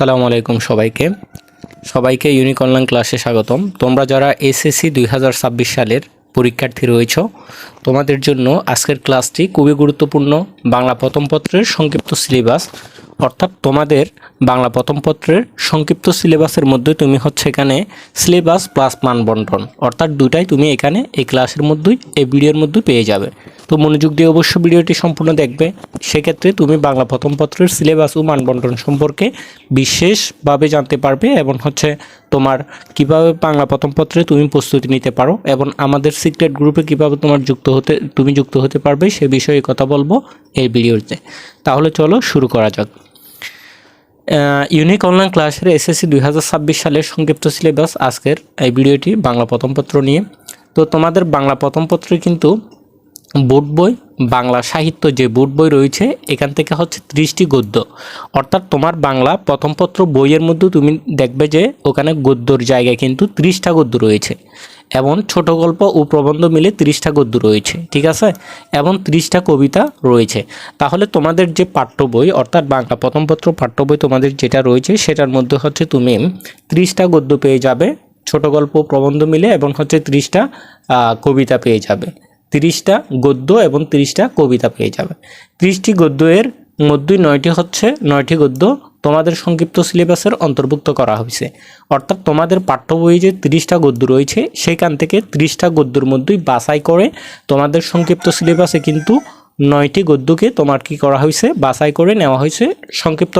আসসালামু আলাইকুম সবাইকে। সবাইকে ইউনিক অনলাইন ক্লাসে স্বাগতম। তোমরা যারা এসএসসি দুই হাজার ছাব্বিশ সালের পরীক্ষার্থী রয়েছ, তোমাদের জন্য আজকের ক্লাসটি খুবই গুরুত্বপূর্ণ। বাংলা প্রথম পত্রের সংক্ষিপ্ত সিলেবাস অর্থাৎ তোমাদের বাংলা প্রথম পত্রের সংক্ষিপ্ত সিলেবাসের মধ্যে তুমি হচ্ছে এখানে সিলেবাস প্লাস মানবন্টন অর্থাৎ দুটাই তুমি এখানে এই ক্লাসের মধ্যেই, এই ভিডিওর মধ্যে পেয়ে যাবে। তো মনোযোগ দিয়ে অবশ্য ভিডিওটি সম্পূর্ণ দেখবে। সেক্ষেত্রে তুমি বাংলা প্রথম পত্রের সিলেবাস ও মানবন্টন সম্পর্কে বিশেষভাবে জানতে পারবে এবং হচ্ছে তোমার কীভাবে বাংলা প্রথম পত্রে তুমি প্রস্তুতি নিতে পারো এবং আমাদের সিক্রেট গ্রুপে কীভাবে তোমার যুক্ত হতে, তুমি যুক্ত হতে পারবে সে বিষয়ে কথা বলব এই ভিডিওতে। তাহলে চলো শুরু করা যাক। ইউনিক অনলাইন ক্লাসের এসএসসি দুই হাজার ছাব্বিশ সালের সংক্ষিপ্ত সিলেবাস আজকের এই ভিডিওটি বাংলা প্রথম পত্র নিয়ে। তো তোমাদের বাংলা প্রথম পত্রে কিন্তু বোর্ড বই, বাংলা সাহিত্য যে বোর্ড বই রয়েছে, এখান থেকে হচ্ছে ত্রিশটি গদ্য। অর্থাৎ তোমার বাংলা প্রথম পত্র বইয়ের মধ্যে তুমি দেখবে যে ওখানে গদ্যর জায়গায় কিন্তু ত্রিশটা গদ্য রয়েছে এবং ছোট গল্প ও প্রবন্ধ মিলে ত্রিশটা গদ্য রয়েছে, ঠিক আছে? এবং ত্রিশটা কবিতা রয়েছে। তাহলে তোমাদের যে পাঠ্য বই, অর্থাৎ বাংলা প্রথম পত্র পাঠ্য বই তোমাদের যেটা রয়েছে, সেটার মধ্যে হচ্ছে তুমি ত্রিশটা গদ্য পেয়ে যাবে, ছোট গল্প প্রবন্ধ মিলে এবং হচ্ছে ত্রিশটা কবিতা পেয়ে যাবে। তিরিশটা গদ্য এবং তিরিশটা কবিতা পেয়ে যাবে। ত্রিশটি গদ্য এর মধ্যে নয়টি হচ্ছে, নয়টি গদ্য তোমাদের সংক্ষিপ্ত সিলেবাসের অন্তর্ভুক্ত করা হয়েছে। অর্থাৎ তোমাদের পাঠ্য বইয়ে যে তিরিশটা গদ্য রয়েছে, সেখান থেকে ত্রিশটা গদ্যর মধ্যেই বাছাই করে তোমাদের সংক্ষিপ্ত সিলেবাসে কিন্তু নয়টি গদ্যকে তোমার কি করা হয়েছে, বাছাই করে নেওয়া হয়েছে। সংক্ষিপ্ত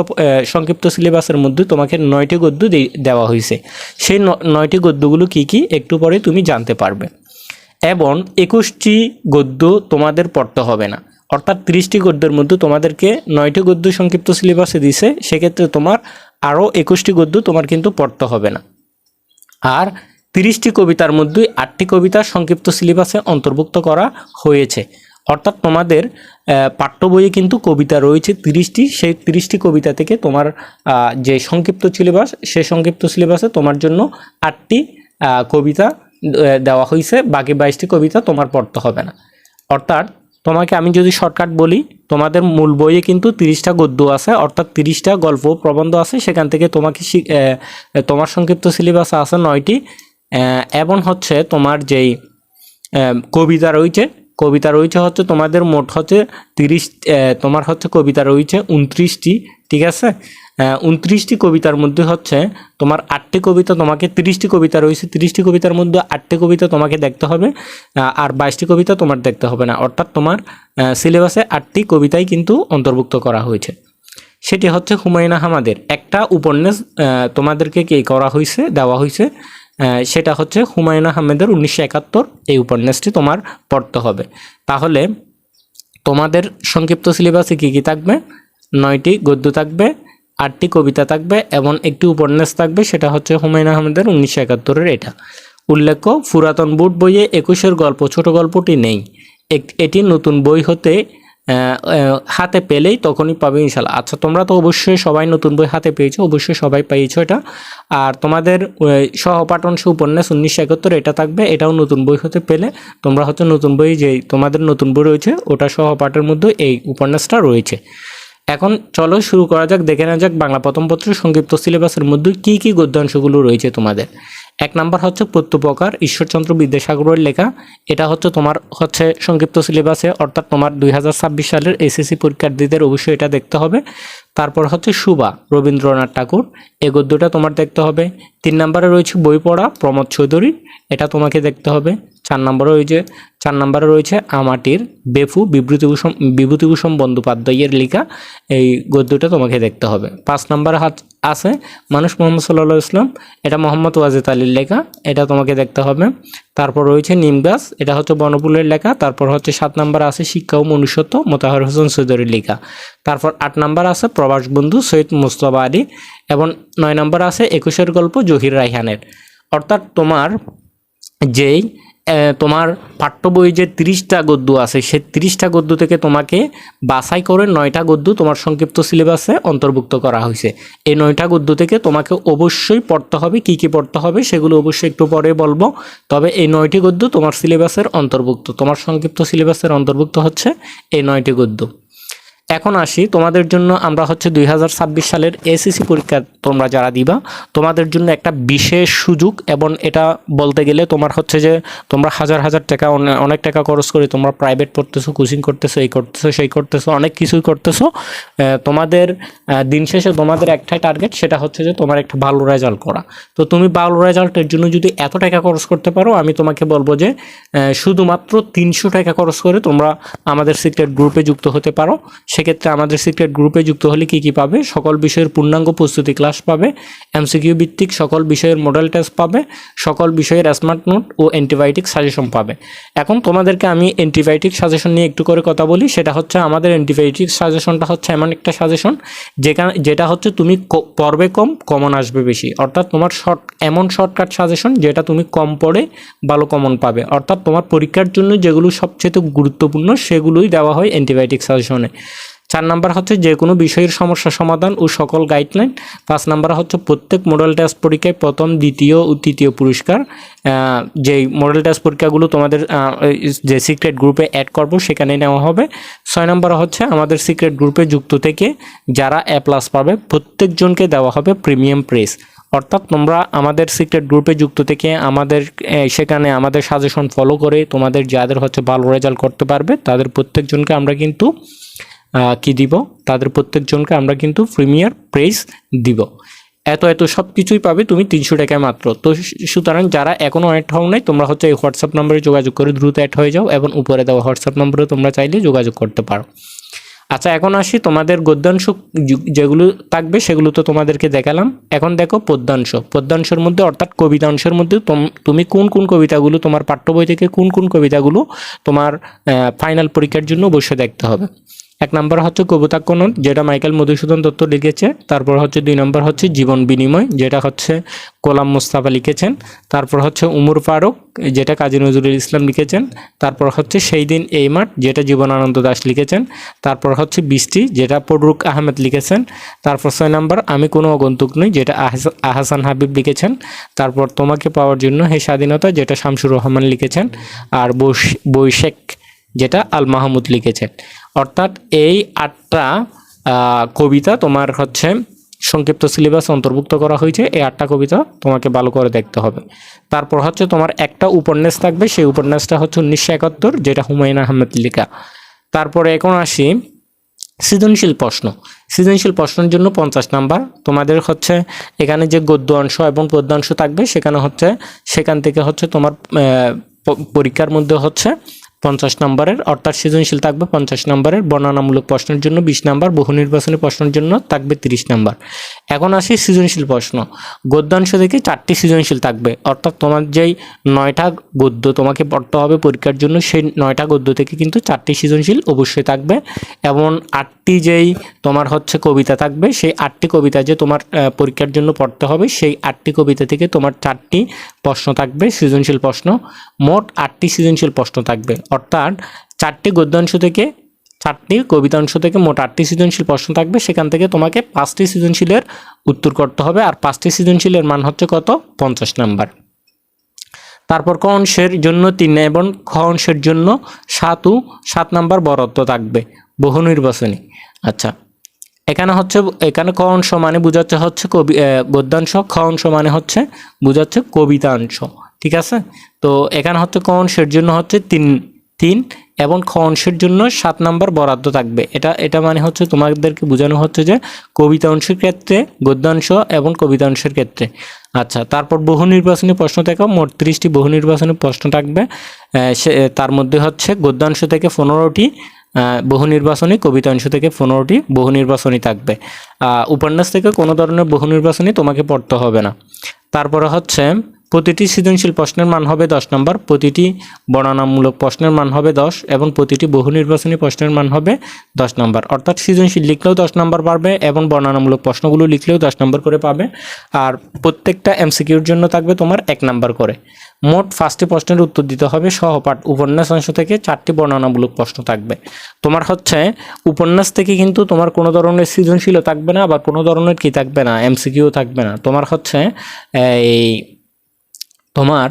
সংক্ষিপ্ত সিলেবাসের মধ্যে তোমাকে নয়টি গদ্য দেওয়া হয়েছে। সেই নয়টি গদ্যগুলো কি কি, একটু পরে তুমি জানতে পারবে। এবং একুশটি গদ্য তোমাদের পড়তে হবে না। অর্থাৎ তিরিশটি গদ্যের মধ্যে তোমাদেরকে নয়টি গদ্য সংক্ষিপ্ত সিলেবাসে দিছে, সেক্ষেত্রে তোমার আরও একুশটি গদ্য তোমার কিন্তু পড়তে হবে না। আর তিরিশটি কবিতার মধ্যে আটটি কবিতা সংক্ষিপ্ত সিলেবাসে অন্তর্ভুক্ত করা হয়েছে। অর্থাৎ তোমাদের পাঠ্য বইয়ে কিন্তু কবিতা রয়েছে তিরিশটি, সেই তিরিশটি কবিতা থেকে তোমার যে সংক্ষিপ্ত সিলেবাস সেই সংক্ষিপ্ত সিলেবাসে তোমার জন্য আটটি কবিতা দেওয়া হয়েছে বাকি বাইশটি কবিতা তোমার পড়তে হবে না। অর্থাৎ, তোমাকে আমি যদি শর্টকাট বলি, তোমাদের মূল বইয়ে কিন্তু তিরিশটা গদ্য আছে, অর্থাৎ তিরিশটা গল্প প্রবন্ধ আছে, সেখান থেকে তোমাকে তোমার সংক্ষিপ্ত সিলেবাস আছে নয়টি। এবং হচ্ছে তোমার যেই কবিতা রয়েছে কবিতা রয়েছে হচ্ছে তোমাদের মোট হচ্ছে তিরিশ তোমার হচ্ছে কবিতা রয়েছে উনত্রিশটি, ঠিক আছে? উনত্রিশটি কবিতার মধ্যে হচ্ছে, তোমার আটটি কবিতা তোমাকে তিরিশটি কবিতা রয়েছে, তিরিশটি কবিতার মধ্যে আটটি কবিতা তোমাকে দেখতে হবে আর বাইশটি কবিতা তোমার দেখতে হবে না। অর্থাৎ তোমার সিলেবাসে আটটি কবিতাই কিন্তু অন্তর্ভুক্ত করা হয়েছে। সেটি হচ্ছে হুমায়ুন আহমেদের। একটা উপন্যাস তোমাদেরকে কে করা হয়েছে, দেওয়া হয়েছে সেটা হচ্ছে হুমায়ুন আহমেদের উনিশশো একাত্তর। এই উপন্যাসটি তোমার পড়তে হবে। তাহলে তোমাদের সংক্ষিপ্ত সিলেবাসে কী কী থাকবে? নয়টি গদ্য থাকবে আটটি কবিতা থাকবে এবং একটি উপন্যাস থাকবে, সেটা হচ্ছে হুমায়ুন আহমেদের উনিশশো একাত্তরের এটা। উল্লেখ্য, পুরাতন বুট বইয়ে একুশের গল্প, ছোট গল্পটি নেই। এটি নতুন বই হতে হাতে পেলেই তখনই পাবে ইনশাল্লাহ আচ্ছা তোমরা তো অবশ্যই সবাই নতুন বই হাতে পেয়েছ, অবশ্যই সবাই পেয়েছ এটা। আর তোমাদের সহপাঠন সে উপন্যাস উনিশশো একাত্তর এটা থাকবে, এটাও নতুন বই হতে পেলে তোমরা হচ্ছে নতুন বই যে তোমাদের নতুন বই রয়েছে, ওটা সহপাঠের মধ্যে এই উপন্যাসটা রয়েছে। এখন চলো শুরু করা যাক, দেখে নেওয়া যাক বাংলা প্রথম পত্রের সংক্ষিপ্ত সিলেবাসের মধ্যে কী কী গদ্যাংশগুলো রয়েছে তোমাদের। এক নাম্বার হচ্ছে প্রত্যুপকার, ঈশ্বরচন্দ্র বিদ্যাসাগরের লেখা। এটা হচ্ছে তোমার হচ্ছে সংক্ষিপ্ত সিলেবাসে, অর্থাৎ তোমার দুই হাজার ছাব্বিশ সালের এসএসসি পরীক্ষার্থীদের অবশ্যই এটা দেখতে হবে। তারপর হচ্ছে সুবা, রবীন্দ্রনাথ ঠাকুর। এই গদ্যটা তোমার দেখতে হবে। তিন নম্বরে রয়েছে বই পড়া, প্রমোদ চৌধুরী। এটা তোমাকে দেখতে হবে। চার নম্বরে রয়েছে, চার নম্বরে রয়েছে আমাটির বেফু বিভূতিভূষণ বিভূতিভূষণ বন্দ্যোপাধ্যায়ের লেখা। এই গদ্যটা তোমাকে দেখতে হবে। পাঁচ নম্বরে হাত আছে মানুষ মোহাম্মদ সাল্লাহ ইসলাম এটা মোহাম্মদ ওয়াজেদ আলীর লেখা, এটা তোমাকে দেখতে হবে। তারপর রয়েছে নিম গাছ, এটা হচ্ছে বনপুলের লেখা। তারপর হচ্ছে সাত নম্বর আছে শিক্ষা ও মনুষ্যত্ব, মোতাহার হোসেন সৈদরের লেখা। তারপর আট নম্বর আছে প্রবাস বন্ধু সৈয়দ মুস্তফা আলী। এবং নয় নম্বর আছে একুশের গল্প জহির রাইহানের। অর্থাৎ তোমার যেই তোমার পাঠ্য বই যে তিরিশটা গদ্য আছে সে তিরিশটা গদ্য থেকে তোমাকে বাছাই করে নয়টা গদ্য তোমার সংক্ষিপ্ত সিলেবাসে অন্তর্ভুক্ত করা হয়েছে। এই নয়টা গদ্য থেকে তোমাকে অবশ্যই পড়তে হবে, কি কি পড়তে হবে সেগুলো অবশ্যই একটু পরে বলব। তবে এই নয়টি গদ্য তোমার সিলেবাসের অন্তর্ভুক্ত, তোমার সংক্ষিপ্ত সিলেবাসের অন্তর্ভুক্ত হচ্ছে এই নয়টি গদ্য। এখন আসি, তোমাদের জন্য আমরা হচ্ছে দুই হাজার ছাব্বিশ সালের এসএসসি পরীক্ষা তোমরা যারা দিবা, তোমাদের জন্য একটা বিশেষ সুযোগ এবং এটা বলতে গেলে তোমার হচ্ছে যে তোমরা হাজার হাজার টাকা অনেক টাকা খরচ করে তোমরা প্রাইভেট পড়তেছো কোচিং করতেছো, এই করতেছো, সেই করতেছো, অনেক কিছুই করতেছো। তোমাদের দিন শেষে তোমাদের একটাই টার্গেট সেটা হচ্ছে যে তোমার একটা ভালো রেজাল্ট করা। তো তুমি ভালো রেজাল্টের জন্য যদি এত টাকা খরচ করতে পারো, আমি তোমাকে বলব যে শুধুমাত্র তিনশো টাকা খরচ করে তোমরা আমাদের সিক্রেট গ্রুপে যুক্ত হতে পারো। সেক্ষেত্রে আমাদের সিক্রেট গ্রুপে যুক্ত হলে কি কি পাবে? সকল বিষয়ের পূর্ণাঙ্গ প্রস্তুতি ক্লাস পাবে এমসিকিউ ভিত্তিক সকল বিষয়ের মডেল টেস্ট পাবে, সকল বিষয়ের স্মার্ট নোট ও অ্যান্টিবায়োটিক সাজেশন পাবে। এখন তোমাদেরকে আমি অ্যান্টিবায়োটিক সাজেশন নিয়ে একটু করে কথা বলি, সেটা হচ্ছে আমাদের অ্যান্টিবায়োটিক সাজেশনটা হচ্ছে এমন একটা সাজেশন যেখানে, যেটা হচ্ছে তুমি পড়বে কম কমন আসবে বেশি। অর্থাৎ তোমার শর্ট এমন শর্টকাট সাজেশন যেটা তুমি কম পড়ে ভালো কমন পাবে। অর্থাৎ তোমার পরীক্ষার জন্য যেগুলো সবচেয়ে গুরুত্বপূর্ণ, সেগুলোই দেওয়া হয় অ্যান্টিবায়োটিক সাজেশনে চার নাম্বার হচ্ছে যে কোনো বিষয়ের সমস্যা সমাধান ও সকল গাইডলাইন পাঁচ নাম্বার হচ্ছে প্রত্যেক মডেল টেস্ট পরীক্ষায় প্রথম, দ্বিতীয় ও তৃতীয় পুরস্কার। যেই মডেল টেস্ট পরীক্ষাগুলো তোমাদের যে সিক্রেট গ্রুপে অ্যাড করব সেখানে নেওয়া হবে। ছয় নম্বর হচ্ছে আমাদের সিক্রেট গ্রুপে যুক্ত থেকে যারা এ প্লাস পাবে, প্রত্যেকজনকে দেওয়া হবে প্রিমিয়াম প্রেস অর্থাৎ তোমরা আমাদের সিক্রেট গ্রুপে যুক্ত থেকে আমাদের সেখানে আমাদের সাজেশন ফলো করে তোমাদের যাদের হচ্ছে ভালো রেজাল্ট করতে পারবে, তাদের প্রত্যেকজনকে আমরা কিন্তু কি দিব? তাদের প্রত্যেকজনকে আমরা কিন্তু প্রিমিয়ার প্রেস দিব। এত এত সব কিছুই পাবে তুমি তিনশো টাকায় মাত্র। তো সুতরাং যারা এখনও অ্যাড হও নাই, তোমরা হচ্ছে এই হোয়াটসঅ্যাপ নম্বরে যোগাযোগ করে দ্রুত অ্যাড হয়ে যাও এবং উপরে দেওয়া হোয়াটসঅ্যাপ নম্বরে তোমরা চাইলে যোগাযোগ করতে পারো। আচ্ছা এখন আসি তোমাদের গদ্যাংশ যেগুলো থাকবে, সেগুলো তো তোমাদেরকে দেখালাম। এখন দেখো পদ্যাংশ পদ্যাংশের মধ্যে, অর্থাৎ কবিতাংশের মধ্যে তোম- তুমি কোন কোন কবিতাগুলো, তোমার পাঠ্য বই থেকে কোন কোন কবিতাগুলো তোমার ফাইনাল পরীক্ষার জন্য অবশ্যই দেখতে হবে। এক নম্বর হচ্ছে কবিতাকনন যেটা মাইকেল মধুসূদন দত্ত লিখেছে। তারপর হচ্ছে দুই নম্বর হচ্ছে জীবন বিনিময়, যেটা হচ্ছে গোলাম মুস্তাফা লিখেছেন। তারপর হচ্ছে উমর ফারুক, যেটা কাজী নজরুল ইসলাম লিখেছেন। তারপর হচ্ছে সেই দিন এই মাঠ, যেটা জীবনানন্দ দাস লিখেছেন। তারপর হচ্ছে বৃষ্টি, যেটা ফরুক আহমেদ লিখেছেন। তারপর ছয় নম্বর, আমি কোনো অগন্তুক নই, যেটা আহস- আহসান হাবিব লিখেছেন। তারপর তোমাকে পাওয়ার জন্য হে স্বাধীনতা, যেটা শামসুর রহমান লিখেছেন। আর বৈশ- বৈশেখ যেটা আল মাহমুদ লিখেছেন। অর্থাৎ এই আটটা কবিতা তোমার হচ্ছে সংক্ষিপ্ত সিলেবাস অন্তর্ভুক্ত করা হয়েছে। এই আটটা কবিতা তোমাকে ভালো করে দেখতে হবে। তারপর হচ্ছে তোমার একটা উপন্যাস থাকবে। সেই উপন্যাসটা হচ্ছে উনিশশো একাত্তর, যেটা হুমায়ুন আহমেদ লেখা। তারপরে এখন আসি সৃজনশীল প্রশ্ন। সৃজনশীল প্রশ্নের জন্য পঞ্চাশ নাম্বার। তোমাদের হচ্ছে এখানে যে গদ্য অংশ এবং পদ্যাংশ থাকবে, সেখানে হচ্ছে, সেখান থেকে হচ্ছে তোমার পরীক্ষার মধ্যে হচ্ছে পঞ্চাশ নম্বরের, অর্থাৎ সৃজনশীল থাকবে পঞ্চাশ নম্বরের, বর্ণনামূলক প্রশ্নের জন্য বিশ নাম্বার, বহু নির্বাচনী প্রশ্নের জন্য থাকবে তিরিশ নম্বর। এখন আসি সৃজনশীল প্রশ্ন। গদ্যাংশ থেকে চারটি সৃজনশীল থাকবে, অর্থাৎ তোমার যেই নয়টা গদ্য তোমাকে পড়তে হবে পরীক্ষার জন্য, সেই নয়টা গদ্য থেকে কিন্তু চারটি সৃজনশীল অবশ্যই থাকবে। এবং আটটি যেই তোমার হচ্ছে কবিতা থাকবে, সেই আটটি কবিতা যে তোমার পরীক্ষার জন্য পড়তে হবে, সেই আটটি কবিতা থেকে তোমার চারটি প্রশ্ন থাকবে সৃজনশীল প্রশ্ন। মোট আটটি সৃজনশীল প্রশ্ন থাকবে। অর্থাৎ চারটি গদ্যাংশ থেকে, চারটি কবিতাংশ থেকে মোট আটটি সৃজনশীল প্রশ্ন থাকবে। সেখান থেকে তোমাকে পাঁচটি সৃজনশীলের উত্তর করতে হবে। আর পাঁচটি সৃজনশীলের মান হচ্ছে কত? পঞ্চাশ নাম্বার। তারপর ক অংশের জন্য তিন এবং খ অংশের জন্য সাত ও সাত নাম্বার বরাদ্দ থাকবে। বহু নির্বাচনী। আচ্ছা এখানে হচ্ছে, এখানে ক অংশ মানে বোঝাচ্ছে হচ্ছে কবি গদ্যাংশ। খ অংশ মানে হচ্ছে বোঝাচ্ছে কবিতাংশ ঠিক আছে? তো এখানে হচ্ছে ক অংশের জন্য হচ্ছে তিন তিন এবং খ অংশের জন্য সাত নাম্বার বরাদ্দ থাকবে। এটা এটা মানে হচ্ছে তোমাদেরকে বোঝানো হচ্ছে যে কবিতা অংশের ক্ষেত্রে গদ্যাংশ এবং কবিতাংশের ক্ষেত্রে। আচ্ছা তারপর বহু নির্বাচনী প্রশ্ন থেকে মোট ত্রিশটি বহু নির্বাচনী প্রশ্ন থাকবে। সে তার মধ্যে হচ্ছে গদ্যাংশ থেকে পনেরোটি বহু নির্বাচনী কবিতাংশ থেকে পনেরোটি বহু নির্বাচনী থাকবে। উপন্যাস থেকে কোনো ধরনের বহু নির্বাচনী তোমাকে পড়তে হবে না। তারপরে হচ্ছে প্রতিটি সৃজনশীল প্রশ্নের মান হবে দশ নম্বর, প্রতিটি বর্ণনামূলক প্রশ্নের মান হবে দশ এবং প্রতিটি বহু নির্বাচনী প্রশ্নের মান হবে দশ নম্বর। অর্থাৎ সৃজনশীল লিখলেও দশ নম্বর পাবে এবং বর্ণনামূলক প্রশ্নগুলো লিখলেও দশ নম্বর করে পাবে। আর প্রত্যেকটা এমসিকিউর জন্য থাকবে তোমার এক নম্বর করে। মোট পাঁচটি প্রশ্নের উত্তর দিতে হবে। সহপাঠ উপন্যাস অংশ থেকে চারটি বর্ণনামূলক প্রশ্ন থাকবে। তোমার হচ্ছে উপন্যাস থেকে কিন্তু তোমার কোনো ধরনের সৃজনশীলও থাকবে না আবার কোনো ধরনের কি থাকবে না এমসিকিউ থাকবে না। তোমার হচ্ছে এই তোমার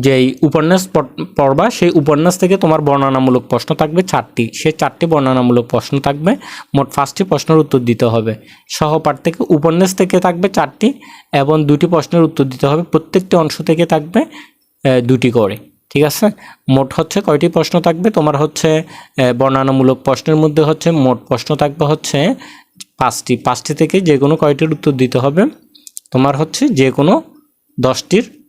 যেই উপন্যাস পড়- পড়বা, সেই উপন্যাস থেকে তোমার বর্ণনামূলক প্রশ্ন থাকবে চারটি। সে চারটি বর্ণনামূলক প্রশ্ন থাকবে। মোট পাঁচটি প্রশ্নের উত্তর দিতে হবে। সহপাঠ থেকে উপন্যাস থেকে থাকবে চারটি এবং দুটি প্রশ্নের উত্তর দিতে হবে। প্রত্যেকটি অংশ থেকে থাকবে দুটি করে। ঠিক আছে? মোট হচ্ছে কয়টি প্রশ্ন থাকবে? তোমার হচ্ছে বর্ণনামূলক প্রশ্নের মধ্যে হচ্ছে মোট প্রশ্ন থাকবে হচ্ছে পাঁচটি। পাঁচটি থেকে যে কোনো কয়টির উত্তর দিতে হবে? তোমার হচ্ছে যে কোনো দশটির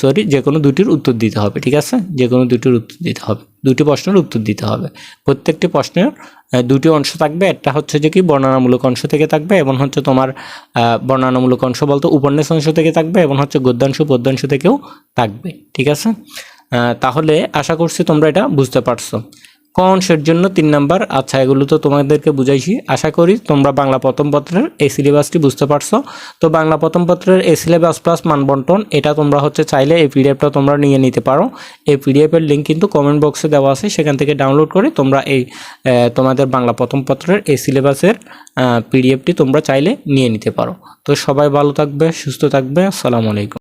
সরি যে কোনো দুটির উত্তর দিতে হবে, ঠিক আছে? যে কোনো দুটির উত্তর দিতে হবে। দুটি প্রশ্নের উত্তর দিতে হবে। প্রত্যেকটি প্রশ্নের দুটি অংশ থাকবে। একটা হচ্ছে যে কি, বর্ণনামূলক অংশ থেকে থাকবে। এবং হচ্ছে তোমার বর্ণনামূলক অংশ বলতে উপন্যাস অংশ থেকে থাকবে। এবং হচ্ছে গদ্যাংশ, পদ্যাংশ থেকেও থাকবে, ঠিক আছে? তাহলে আশা করছি তোমরা এটা বুঝতে পারছ। ক অংশের জন্য তিন নাম্বার। আচ্ছা এগুলো তো তোমাদেরকে বুঝাইছি। আশা করি তোমরা বাংলা প্রথম পত্রের এই সিলেবাসটি বুঝতে পারছ। তো বাংলা প্রথম পত্রের এই সিলেবাস প্লাস মানবন্টন, এটা তোমরা হচ্ছে চাইলে এই পিডিএফটা তোমরা নিয়ে নিতে পারো। এই পিডিএফের লিঙ্ক কিন্তু কমেন্ট বক্সে দেওয়া আছে। সেখান থেকে ডাউনলোড করে তোমরা এই তোমাদের বাংলা প্রথম পত্রের এই সিলেবাসের পিডিএফটি তোমরা চাইলে নিয়ে নিতে পারো। তো সবাই ভালো থাকবে, সুস্থ থাকবে। আসসালামু আলাইকুম।